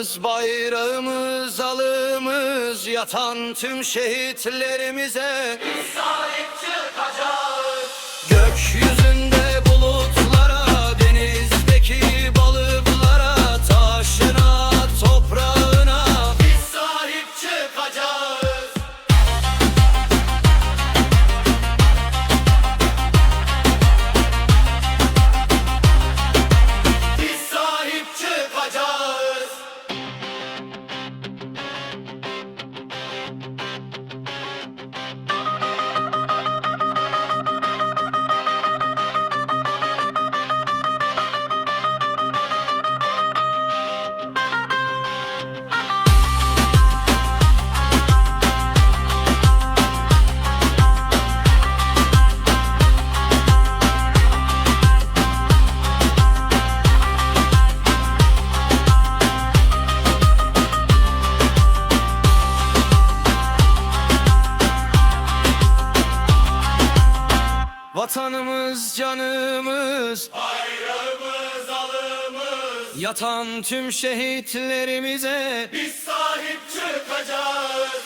canımız, bayrağımız, alımız Yatan tüm şehitlerimize. Sahip Vatanımız canımız. Bayrağımız alımız. Yatan tüm şehitlerimize. Biz sahip çıkacağız.